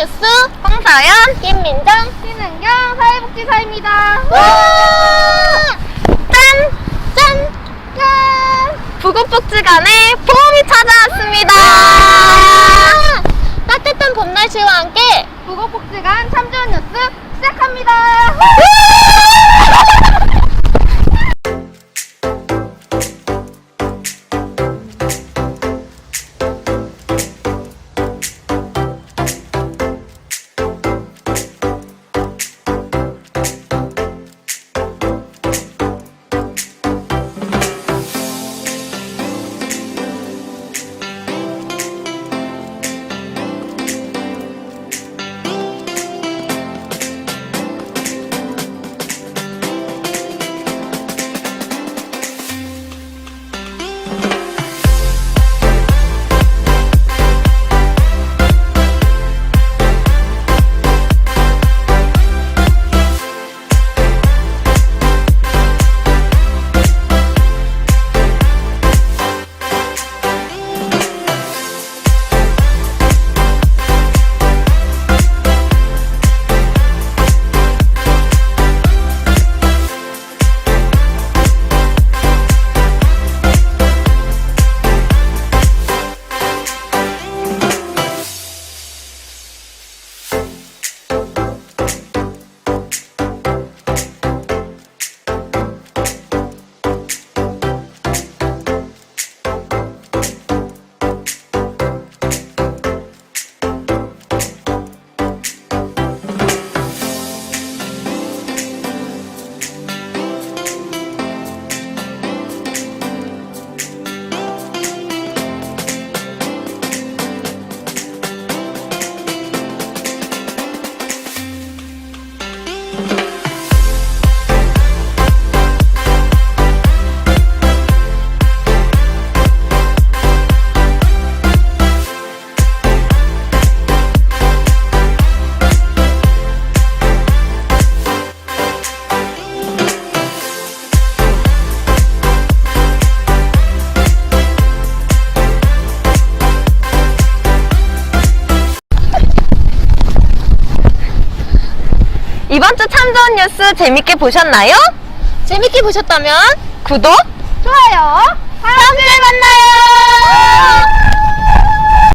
뉴스 홍사연 김민정 신은경 사회복지사입니다 짠! 짠! 짠! 부곡복지관에 봄이 찾아왔습니다 따뜻한 봄 날씨와 함께 부곡복지관 참 좋은 뉴스 시작합니다 이번 주 참 좋은 뉴스 재밌게 보셨나요? 재밌게 보셨다면 구독! 좋아요 다음 주에 만나요